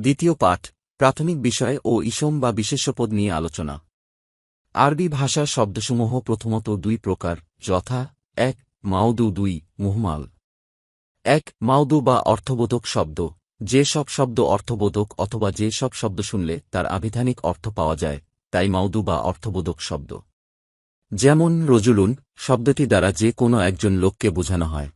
দ্বিতীয় পাঠ, প্রাথমিক বিষয় ও ইসম বা বিশেষ্যপদ নিয়ে আলোচনা। আরবি ভাষার শব্দসমূহ প্রথমত দুই প্রকার, যথা, এক মাউদু দুই, মুহমাল। এক মাউদু বা অর্থবোধক শব্দ, যে সব শব্দ অর্থবোধক অথবা যে সব শব্দ শুনলে তার আবিধানিক অর্থ পাওয়া যায়, তাই মাউদু বা অর্থবোধক শব্দ। যেমন, রজুলুন, শব্দটি দ্বারা যে কোনো একজন লোককে বোঝানো হয়।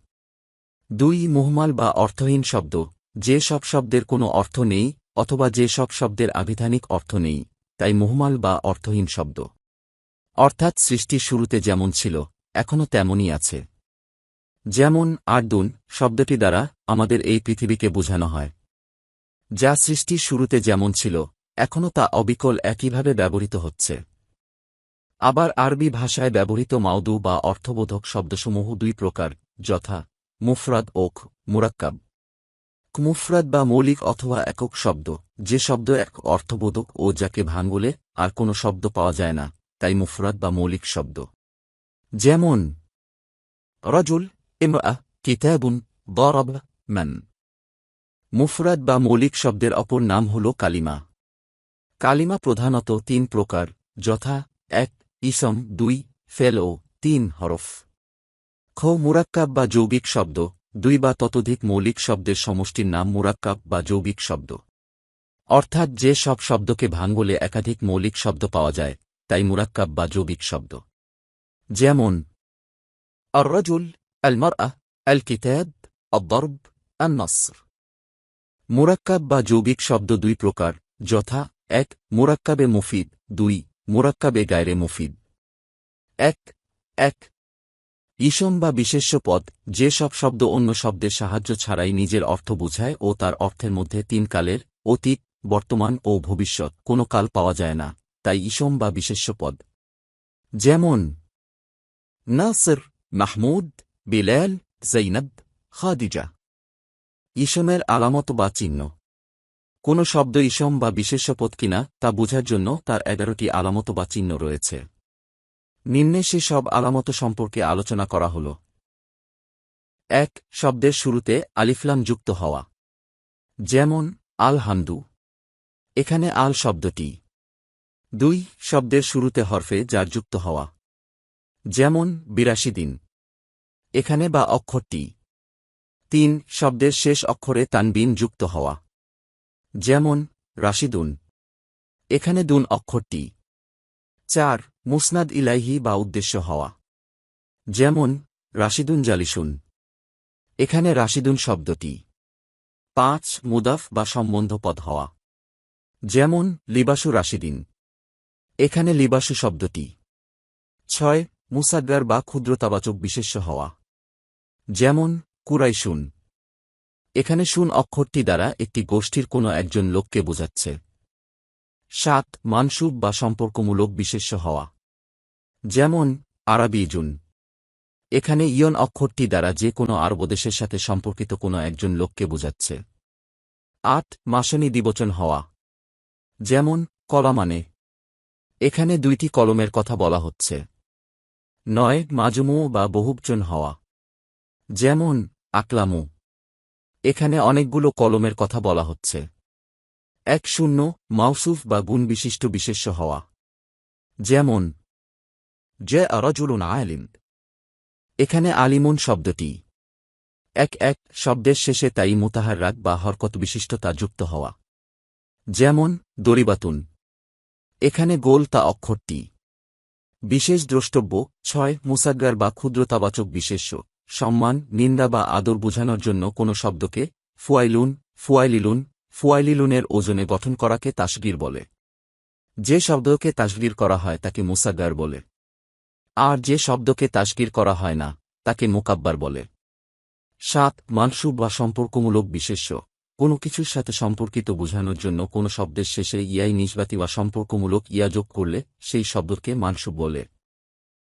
দুই, মুহমাল বা অর্থহীন শব্দ যে সব শব্দের কোনো অর্থ নেই, অথবা যে সব শব্দের আবিধানিক অর্থ নেই, তাই মুহমাল বা অর্থহীন শব্দ। অর্থাৎ সৃষ্টির শুরুতে যেমন ছিল, এখনও তেমনই আছে। যেমন আর্দুন শব্দটি দ্বারা আমাদের এই পৃথিবীকে বোঝানো হয়। যা সৃষ্টির শুরুতে যেমন ছিল, এখনও তা অবিকল একইভাবে ব্যবহৃত হচ্ছে। আবার আরবি ভাষায় ব্যবহৃত মাউদু বা অর্থবোধক শব্দসমূহ দুই প্রকার, যথা, মুফরাদ ওক, মুরাক্কাব। মুফরাদ বা মৌলিক অথবা একক শব্দ, যে শব্দ এক অর্থবোধক ও যাকে ভাঙ্গলে আর কোনো শব্দ পাওয়া যায় না, তাই মুফরাদ বা মৌলিক শব্দ। যেমন, রজুল, ইমরা, কিতাবুন, দরব ম্যান মুফরাদ বা মৌলিক শব্দের অপর নাম হল কালিমা। কালিমা প্রধানত তিন প্রকার, যথা, এক, ইসম, দুই, ফেল ও তিন হরফ। খ, মুরাক্কাব বা যৌগিক শব্দ দুই বা ততোধিক মৌলিক শব্দের সমষ্টির নাম মুরাক্কাব বা যৌগিক শব্দ অর্থাৎ যে সব শব্দকে ভাঙ্গলে একাধিক মৌলিক শব্দ পাওয়া যায় তাই মুরাক্কাব বা যৌগিক শব্দ যেমন الرجل المرأة الكتاب الضرب النصر মুরাক্কাব বা যৌগিক শব্দ দুই প্রকার যথা এক মুরাক্কাবে মুফিদ দুই মুরাক্কাবে গায়রে মুফিদ এক এক ইসম বা বিশেষ্য পদ, যে সব শব্দ অন্য শব্দের সাহায্য ছাড়াই নিজের অর্থ বোঝায় ও তার অর্থের মধ্যে তিন কালের, অতীত, বর্তমান ও ভবিষ্যৎ, কোনো কাল পাওয়া যায় না, তাই ইসম বা বিশেষ্য পদ। যেমন, নাসির, মাহমুদ, বিলাল জৈনব খাদিজা। ইসমের আলামত বা চিহ্ন। কোন শব্দ ইসম বা বিশেষ্যপদ কিনা তা বোঝার জন্য তার এগারোটি আলামত বা চিহ্ন রয়েছে। নিম্নে সে সব আলামত সম্পর্কে আলোচনা করা হল। এক, শব্দের শুরুতে আলিফলাম যুক্ত হওয়া। যেমন আল হামদু এখানে আল শব্দটি। দুই, শব্দের শুরুতে হরফে যার যুক্ত হওয়া। যেমন, বিরাশি দিন। এখানে বা অক্ষরটি। তিন, শব্দের শেষ অক্ষরে তানবিন যুক্ত হওয়া। যেমন, রাশিদুন। এখানে দুন অক্ষরটি। চার, মুসনাদ ইলাইহি বা উদ্দেশ্য হওয়া। যেমন, রাশিদুন জালিসুন। এখানে রাশিদুন শব্দটি। পাঁচ, মুদাফ বা সম্বন্ধপদ হওয়া। যেমন, লিবাসু রাশিদিন। এখানে লিবাসু শব্দটি। ছয়, মুসাদ্দার বা ক্ষুদ্রতাবাচক বিশেষ্য হওয়া। যেমন, কুরাইশুন। এখানে শুন অক্ষরটি দ্বারা একটি গোষ্ঠীর কোনো একজন লোককে বোঝাচ্ছে। সাত মানসুব বা সম্পর্কমূলক বিশেষ্য হওয়া। যেমন, আরবি জুন এখানে ইয়ন অক্ষরটি দ্বারা যে কোনো আরব দেশের সাথে সম্পর্কিত কোনো একজন লোককে বোঝাচ্ছে। আট, মাসনি দিবচন হওয়া। যেমন কলা মানে। এখানে দুইটি কলমের কথা বলা হচ্ছে। নয়, মাজমু বা বহুবচন হওয়া। যেমন, আকলামু। এখানে অনেকগুলো কলমের কথা বলা হচ্ছে। এক শূন্য, মাউসুফ বা গুণবিশিষ্ট বিশেষ্য হওয়া। যেমন জে আরজুলুন আয়ালিম এখানে আলিমুন শব্দটি। এক এক শব্দের শেষে তাই মুতাহার রাগ বা হরকত বিশিষ্টতা যুক্ত হওয়া। যেমন দরিবাতুন এখানে গোল তা অক্ষরটি। বিশেষ দ্রষ্টব্য, ছয়, মুসাগ্গার বা ক্ষুদ্রতাবাচক বিশেষ্য। সম্মান, নিন্দা বা আদর বোঝানোর জন্য কোনো শব্দকে ফুয়াইলুন, ফুয়াইলিলুন ফুয়াইলিলুনের ওজনে গঠন করাকে তাসগির বলে। যে শব্দকে তাসগির করা হয় তাকে মুসাগ্গার বলে। আর যে শব্দকে তাসগির করা হয় না, তাকে মোকাব্বার বলে। সাত, মানসুব বা সম্পর্কমূলক বিশেষ্য। কোনো কিছুর সাথে সম্পর্কিত বোঝানোর জন্য কোনো শব্দের শেষে ইয়াই নিষ্বাতি বা সম্পর্কমূলক ইয়া যোগ করলে সেই শব্দকে মানসুব বলে।